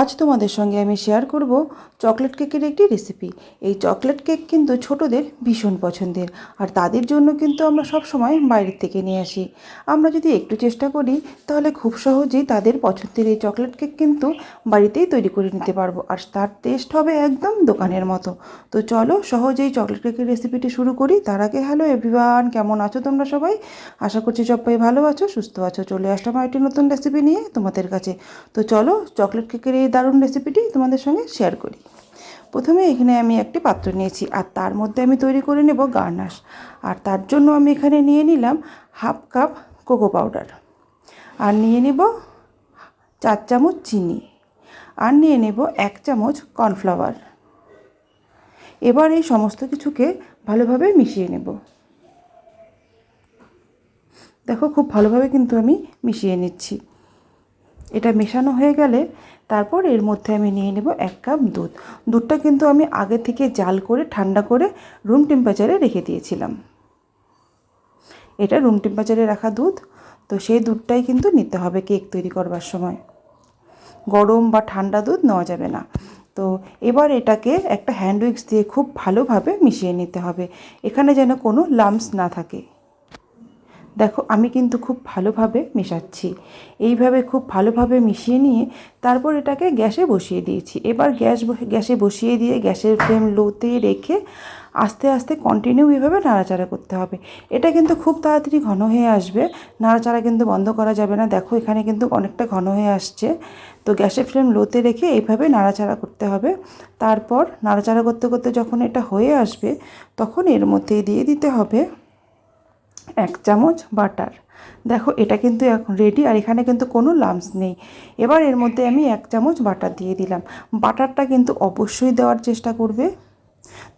আজ তোমাদের সঙ্গে আমি শেয়ার করব চকলেট কেকের একটি রেসিপি এই চকলেট কেক কিন্তু ছোটদের ভীষণ পছন্দের, আর তাদের জন্য কিন্তু আমরা সব সময় বাইরের থেকে নিয়ে আসি। আমরা যদি একটু চেষ্টা করি, তাহলে খুব সহজেই তাদের পছন্দের এই চকলেট কেক কিন্তু বাড়িতেই তৈরি করে নিতে পারব, আর তার টেস্ট হবে একদম দোকানের মতো। তো চলো সহজেই চকলেট কেকের রেসিপিটি শুরু করি। তার আগে হ্যালো এভরিওয়ান কেমন আছো তোমরা সবাই? আশা করছি সবাই ভালো আছো, সুস্থ আছো। চলে আসলাম একটি নতুন রেসিপি নিয়ে তোমাদের কাছে। তো চলো চকলেট কেকের এই দারুণ রেসিপিটি তোমাদের সঙ্গে শেয়ার করি। প্রথমে এখানে আমি একটি পাত্র নিয়েছি আর তার মধ্যে আমি তৈরি করে নেব গার্নাশ আর তার জন্য আমি এখানে নিয়ে নিলাম হাফ কাপ কোকো পাউডার আর নিয়ে নেব চার চামচ চিনি। আর নিয়ে নেব এক চামচ কর্নফ্লাওয়ার এবার এই সমস্ত কিছুকে ভালোভাবে মিশিয়ে নেব। দেখো খুব ভালোভাবে কিন্তু আমি মিশিয়ে নিচ্ছি। এটা মেশানো হয়ে গেলে তারপর এর মধ্যে আমি নিয়ে নেব এক কাপ দুধ। দুধটা কিন্তু আমি আগে থেকে জাল করে, ঠান্ডা করে রুম টেম্পারেচারে রেখে দিয়েছিলাম। এটা রুম টেম্পারেচারে রাখা দুধ, তো সেই দুধটাই কিন্তু নিতে হবে কেক তৈরি করবার সময়। গরম বা ঠান্ডা দুধ নেওয়া যাবে না। তো এবার এটাকে একটা হ্যান্ড উইক্স দিয়ে খুব ভালোভাবে মিশিয়ে নিতে হবে। এখানে যেন কোনো লাম্পস না থাকে। দেখো, আমি কিন্তু খুব ভালোভাবে মেশাচ্ছি। এইভাবে খুব ভালোভাবে মিশিয়ে নিয়ে তারপর এটাকে গ্যাসে বসিয়ে দিয়েছি। এবার গ্যাস গ্যাসে বসিয়ে দিয়ে গ্যাসের ফ্লেম লোতে রেখে আস্তে আস্তে কন্টিনিউ এভাবে নাড়াচাড়া করতে হবে। এটা কিন্তু খুব তাড়াতাড়ি ঘন হয়ে আসবে। নাড়াচাড়া কিন্তু বন্ধ করা যাবে না। দেখো, এখানে কিন্তু অনেকটা ঘন হয়ে আসছে। তো গ্যাসের ফ্লেম লোতে রেখে এইভাবে নাড়াচাড়া করতে হবে। তারপর নাড়াচাড়া করতে করতে যখন এটা হয়ে আসবে, তখন এর মধ্যে দিয়ে দিতে হবে এক চামচ বাটার। দেখো, এটা কিন্তু এখন রেডি আর এখানে কিন্তু কোনো লামস নেই। এবার এর মধ্যে আমি এক চামচ বাটার দিয়ে দিলাম। বাটারটা কিন্তু অবশ্যই দেওয়ার চেষ্টা করবে।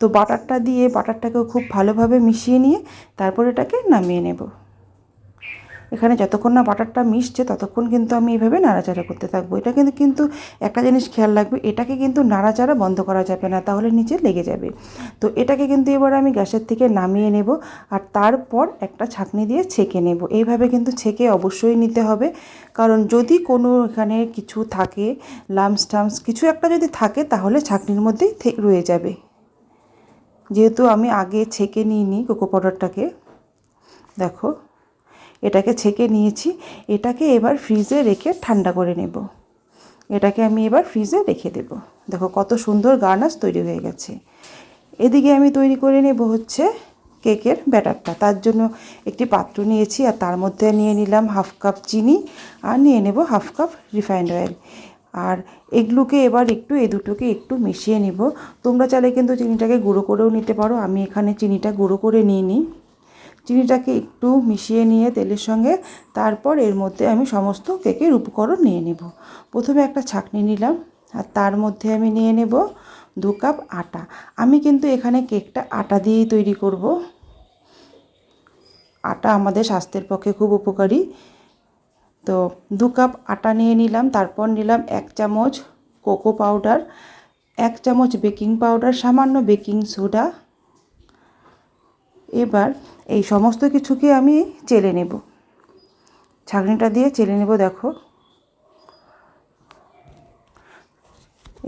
তো বাটারটা দিয়ে বাটারটাকে খুব ভালোভাবে মিশিয়ে নিয়ে তারপর এটাকে নামিয়ে নেব। এখানে যতক্ষণ না বাটারটা মিশছে, ততক্ষণ কিন্তু আমি এইভাবে নাড়াচাড়া করতে থাকব। এটা কিন্তু কিন্তু একটা জিনিস খেয়াল রাখবে, এটাকে কিন্তু নাড়াচাড়া বন্ধ করা যাবে না, তাহলে নিচে লেগে যাবে। তো এটাকে কিন্তু এবার আমি গ্যাসের থেকে নামিয়ে নেব আর তারপর একটা ছাঁকনি দিয়ে ছেঁকে নেব। এইভাবে কিন্তু ছেঁকে অবশ্যই নিতে হবে। কারণ যদি কোনো এখানে কিছু থাকে, লামস টামস, কিছু একটা যদি থাকে, তাহলে ছাঁকনির মধ্যেই রয়ে যাবে। যেহেতু আমি আগে ছেঁকে নিইনি কোকো পাউডারটাকে, দেখো। এটাকে ছেঁকে নিয়েছি, এটাকে এবার ফ্রিজে রেখে ঠান্ডা করে নেব। এটাকে আমি এবার ফ্রিজে রেখে দেব। দেখো কত সুন্দর গার্নাস তৈরি হয়ে গেছে। এদিকে আমি তৈরি করে নেব হচ্ছে কেকের ব্যাটারটা। তার জন্য একটি পাত্র নিয়েছি আর তার মধ্যে নিয়ে নিলাম হাফ কাপ চিনি আর নিয়ে নেব হাফ কাপ রিফাইন্ড অয়েল আর এগুলোকে এবার একটু এ দুটোকে একটু মিশিয়ে নেব। তোমরা চাইলে কিন্তু চিনিটাকে গুঁড়ো করেও নিতে পারো। আমি এখানে চিনিটা গুঁড়ো করে নিয়ে নিই চিনিটাকে একটু মিশিয়ে নিয়ে তেলের সঙ্গে তারপর এর মধ্যে আমি সমস্ত কেকের উপকরণ নিয়ে নেব। প্রথমে একটা ছাকনি নিলাম আর তার মধ্যে আমি নিয়ে নেব দু কাপ আটা। আমি কিন্তু এখানে কেকটা আটা দিয়েই তৈরি করব। আটা আমাদের স্বাস্থ্যের পক্ষে খুব উপকারী। তো দু কাপ আটা নিয়ে নিলাম, তারপর নিলাম এক চামচ কোকো পাউডার, এক চামচ বেকিং পাউডার, সামান্য বেকিং সোডা এবার এই সমস্ত কিছুকে আমি চেলে নেব। ছাঁকনিটা দিয়ে চেলে নেব, দেখো।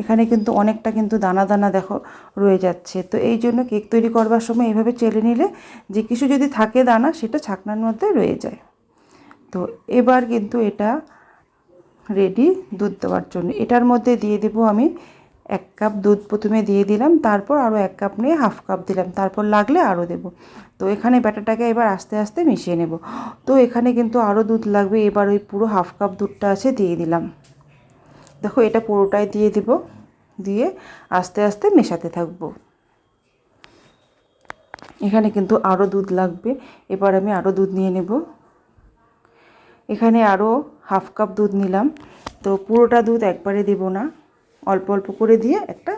এখানে কিন্তু অনেকটা কিন্তু দানা দানা, দেখো, রয়ে যাচ্ছে। তো এই জন্য কেক তৈরি করবার সময় এইভাবে চেলে নিলে যে কিছু যদি থাকে দানা, সেটা ছাকনার মধ্যে রয়ে যায়। তো এবার কিন্তু এটা রেডি দুধ দেওয়ার জন্য। এটার মধ্যে দিয়ে দেবো আমি এক কাপ দুধ প্রথমে দিয়ে দিলাম, তারপর আরও এক কাপ নিয়ে হাফ কাপ দিলাম, তারপর লাগলে আরও দেব। তো এখানে ব্যাটারটাকে এবার আস্তে আস্তে মিশিয়ে নেব। তো এখানে কিন্তু আরও দুধ লাগবে, এবার ওই পুরো হাফ কাপ দুধটা আছে, দিয়ে দিলাম। দেখো এটা পুরোটাই দিয়ে দিব, দিয়ে আস্তে আস্তে মেশাতে থাকব। এখানে কিন্তু আরও দুধ লাগবে, এবার আমি আরও দুধ নিয়ে নেব। এখানে আরও হাফ কাপ দুধ নিলাম, তো পুরোটা দুধ একবারে দেব না। অল্প অল্প করে দিয়ে একটা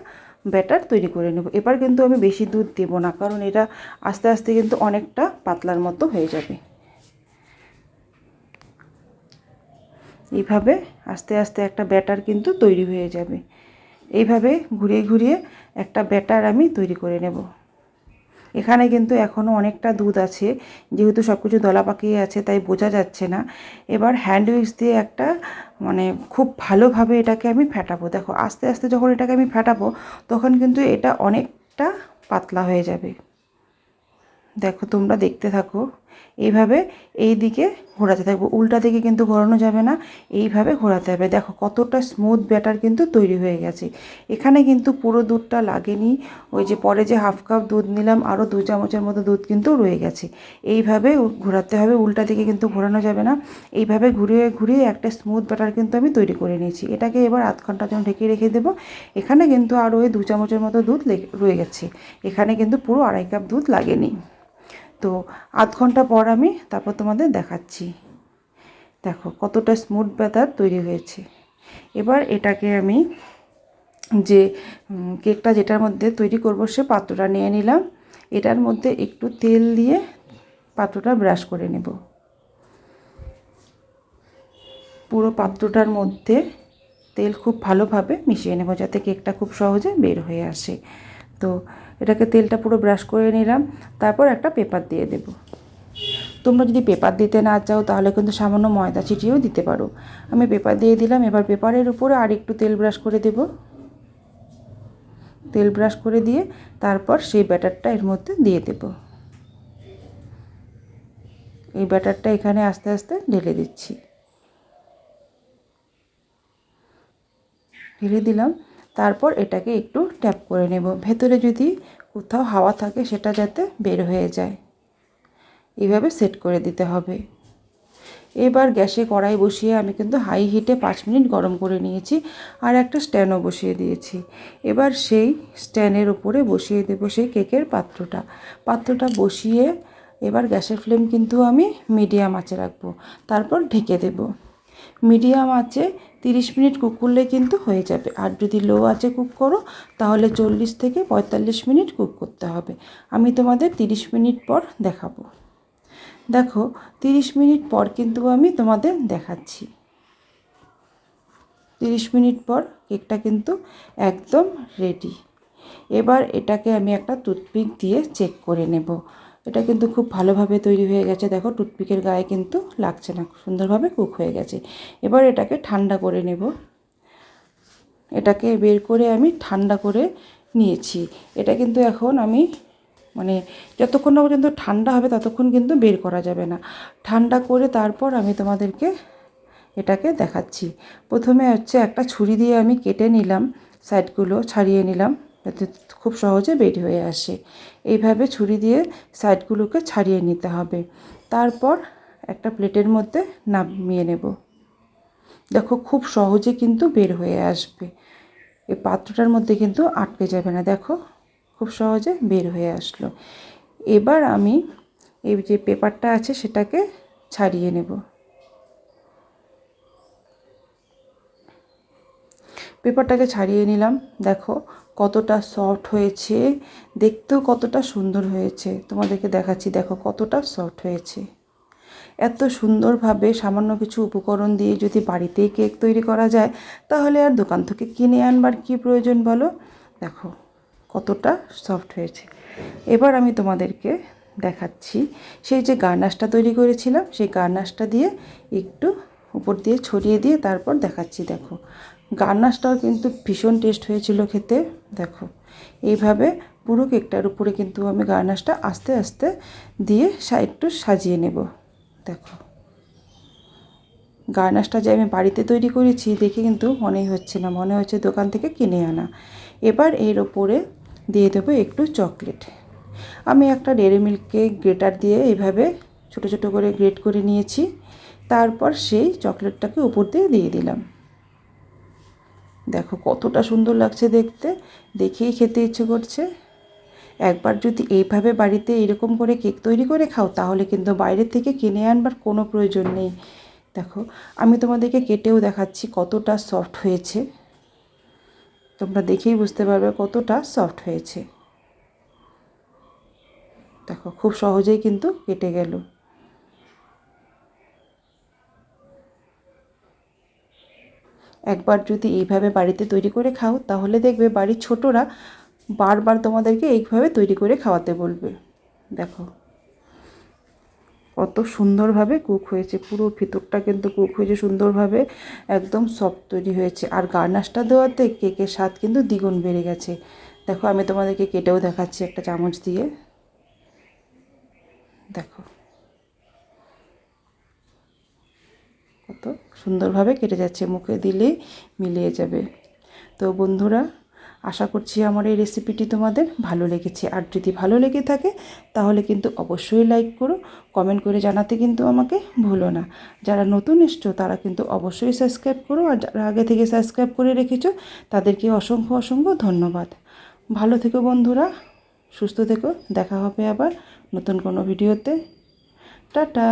ব্যাটার তৈরি করে নেব। এবার কিন্তু আমি বেশি দুধ দেব না, কারণ এটা আস্তে আস্তে কিন্তু অনেকটা পাতলার মতো হয়ে যাবে। এইভাবে আস্তে আস্তে একটা ব্যাটার কিন্তু তৈরি হয়ে যাবে। এইভাবে ঘুরিয়ে ঘুরিয়ে একটা ব্যাটার আমি তৈরি করে নেব। এখানে কিন্তু এখনও অনেকটা দুধ আছে, যেহেতু সব কিছু দলা পাকিয়ে আছে, তাই বোঝা যাচ্ছে না। এবার হ্যান্ড উইক্স দিয়ে একটা মানে খুব ভালোভাবে এটাকে আমি ফেটাবো। দেখো, আস্তে আস্তে যখন এটাকে আমি ফেটাবো, তখন কিন্তু এটা অনেকটা পাতলা হয়ে যাবে। দেখো, তোমরা দেখতে থাকো। এইভাবে এই দিকে ঘোরাতে থাকব। উল্টা দিকে কিন্তু ঘোরানো যাবে না, এইভাবে ঘোরাতে হবে। দেখো কতটা স্মুথ ব্যাটার কিন্তু তৈরি হয়ে গেছে। এখানে কিন্তু পুরো দুধটা লাগেনি। ওই যে পরে যে হাফ কাপ দুধ নিলাম আরও দু চামচের মতো দুধ কিন্তু রয়ে গেছে। এইভাবে ঘোরাতে হবে, উল্টা দিকে কিন্তু ঘোরানো যাবে না। এইভাবে ঘুরিয়ে ঘুরিয়ে একটা স্মুথ ব্যাটার কিন্তু আমি তৈরি করে নিয়েছি। এটাকে এবার আধ ঘণ্টার জন্য ঢেকে রেখে দেবো। এখানে কিন্তু আরও ওই দু চামচের মতো দুধ রয়ে গেছে। এখানে কিন্তু পুরো আড়াই কাপ দুধ লাগেনি। তো আধ ঘণ্টা পর আমি তারপর তোমাদের দেখাচ্ছি। দেখো, কতটা স্মুথ ব্যাটার তৈরি হয়েছে। এবার এটাকে আমি যে কেকটা যেটার মধ্যে তৈরি করব সে পাত্রটা নিয়ে নিলাম। এটার মধ্যে একটু তেল দিয়ে পাত্রটা ব্রাশ করে নেব। পুরো পাত্রটার মধ্যে তেল খুব ভালোভাবে মিশিয়ে নেব যাতে কেকটা খুব সহজে বের হয়ে আসে। তো এটাকে তেলটা পুরো ব্রাশ করে নিলাম, তারপর একটা পেপার দিয়ে দেব। তোমরা যদি পেপার দিতে না চাও, তাহলে কিন্তু সামান্য ময়দা ছিটিয়েও দিতে পারো। আমি পেপার দিয়ে দিলাম, এবার পেপারের উপরে আর একটু তেল ব্রাশ করে দেব। তেল ব্রাশ করে দিয়ে তারপর সেই ব্যাটারটা এর মধ্যে দিয়ে দেব। এই ব্যাটারটা এখানে আস্তে আস্তে ঢেলে দিচ্ছি। ঢেলে দিলাম তারপর এটাকে একটু ট্যাপ করে নেব। ভেতরে যদি কোথাও হাওয়া থাকে সেটা যাতে বের হয়ে যায়। এইভাবে সেট করে দিতে হবে। এবার গ্যাসে কড়াই বসিয়ে আমি কিন্তু হাই হিটে পাঁচ মিনিট গরম করে নিয়েছি আর একটা স্ট্যান্ডও বসিয়ে দিয়েছি। এবার সেই স্ট্যান্ডের উপরে বসিয়ে দেবো সেই কেকের পাত্রটা। পাত্রটা বসিয়ে এবার গ্যাসের ফ্লেম কিন্তু আমি মিডিয়াম আঁচে রাখব। তারপর ঢেকে দেবো। মিডিয়াম আঁচে তিরিশ মিনিট কুক করলে কিন্তু হয়ে যাবে। আর যদি লো আঁচে কুক করো, তাহলে চল্লিশ থেকে পঁয়তাল্লিশ মিনিট কুক করতে হবে। আমি তোমাদের তিরিশ মিনিট পর দেখাবো। দেখো, তিরিশ মিনিট পর কিন্তু আমি তোমাদের দেখাচ্ছি। তিরিশ মিনিট পর কেকটা কিন্তু একদম রেডি এবার এটাকে আমি একটা টুথপিক দিয়ে চেক করে নেব। এটা কিন্তু খুব ভালোভাবে তৈরি হয়ে গেছে। দেখো, টুথপিকের গায়ে কিন্তু লাগছে না সুন্দরভাবে কুক হয়ে গেছে। এবার এটাকে ঠান্ডা করে নেব। এটাকে বের করে আমি ঠান্ডা করে নিয়েছি। এটা কিন্তু এখন আমি মানে যতক্ষণ না পর্যন্ত ঠান্ডা হবে ততক্ষণ কিন্তু বের করা যাবে না। ঠান্ডা করে তারপর আমি তোমাদেরকে এটাকে দেখাচ্ছি। প্রথমে হচ্ছে একটা ছুরি দিয়ে আমি কেটে নিলাম, সাইডগুলো ছাড়িয়ে নিলাম। যাতে খুব সহজে বের হয়ে আসে। এইভাবে ছুরি দিয়ে সাইডগুলোকে ছাড়িয়ে নিতে হবে। তারপর একটা প্লেটের মধ্যে নামিয়ে নেব। দেখো, খুব সহজে কিন্তু বের হয়ে আসবে। এই পাত্রটার মধ্যে কিন্তু আটকে যাবে না। দেখো, খুব সহজে বের হয়ে আসলো। এবার আমি এই যে পেপারটা আছে, সেটাকে ছাড়িয়ে নেব। পেপারটাকে ছাড়িয়ে নিলাম। দেখো কতটা সফট হয়েছে, দেখতেও কতটা সুন্দর হয়েছে। তোমাদেরকে দেখাচ্ছি, দেখো কতটা সফট হয়েছে। এত সুন্দরভাবে সামান্য কিছু উপকরণ দিয়ে যদি বাড়িতেই কেক তৈরি করা যায়, তাহলে আর দোকান থেকে কিনে আনবার কি প্রয়োজন বলো? দেখো কতটা সফট হয়েছে। এবার আমি তোমাদেরকে দেখাচ্ছি, সেই যে গার্নাশটা তৈরি করেছিলাম, সেই গার্নাশটা দিয়ে একটু উপর দিয়ে ছড়িয়ে দিয়ে তারপর দেখাচ্ছি, দেখো। গার্নাশটাও কিন্তু ভীষণ টেস্ট হয়েছিল খেতে, দেখো। এইভাবে পুরো কেকটার উপরে কিন্তু আমি গার্নাশটা আস্তে আস্তে দিয়ে একটু সাজিয়ে নেব, দেখো। গার্নাশটা যে আমি বাড়িতে তৈরি করেছি দেখে কিন্তু মনেই হচ্ছে না, মনে হচ্ছে দোকান থেকে কিনে আনা। এবার এর ওপরে দিয়ে দেবো একটু চকলেট আমি একটা ডেরি মিল্ককে গ্রেটার দিয়ে এইভাবে ছোট ছোট করে গ্রেট করে নিয়েছি। তারপর সেই চকলেটটাকে উপর দিয়ে দিয়ে দিলাম। দেখো কতটা সুন্দর লাগছে দেখতে। দেখেই খেতে ইচ্ছে করছে। একবার যদি এইভাবে বাড়িতে এরকম করে কেক তৈরি করে খাও, তাহলে কিন্তু বাইরে থেকে কিনে আনবার কোনো প্রয়োজন নেই। দেখো, আমি তোমাদেরকে কেটেও দেখাচ্ছি কতটা সফট হয়েছে। তোমরা দেখেই বুঝতে পারবে কতটা সফট হয়েছে। দেখো, খুব সহজেই কিন্তু কেটে গেল। একবার যদি এইভাবে বাড়িতে তৈরি করে খাও, তাহলে দেখবে বাড়ির ছোটরা বারবার তোমাদেরকে এইভাবে তৈরি করে খাওয়াতে বলবে। দেখো, কত সুন্দরভাবে কুক হয়েছে, পুরো ভিতরটা কিন্তু কুক হয়েছে সুন্দরভাবে, একদম সফট তৈরি হয়েছে। আর গার্নাশটা দেওয়াতে কেকের স্বাদ কিন্তু দ্বিগুণ বেড়ে গেছে। দেখো, আমি তোমাদেরকে কেটেও দেখাচ্ছি একটা চামচ দিয়ে। দেখো। কত সুন্দরভাবে কেটে যাচ্ছে, মুখে দিলেই মিলিয়ে যাবে। তো বন্ধুরা, আশা করছি আমার এই রেসিপিটি তোমাদের ভালো লেগেছে। আর যদি ভালো লেগে থাকে, তাহলে কিন্তু অবশ্যই লাইক করো কমেন্ট করে জানাতে কিন্তু আমাকে ভুলো না। যারা নতুন এসছো, তারা কিন্তু অবশ্যই সাবস্ক্রাইব করো, আর যারা আগে থেকে সাবস্ক্রাইব করে রেখেছো, তাদেরকে অসংখ্য অসংখ্য ধন্যবাদ। ভালো থেকো বন্ধুরা, সুস্থ থেকো, দেখা হবে আবার নতুন কোনো ভিডিওতে। টাটা!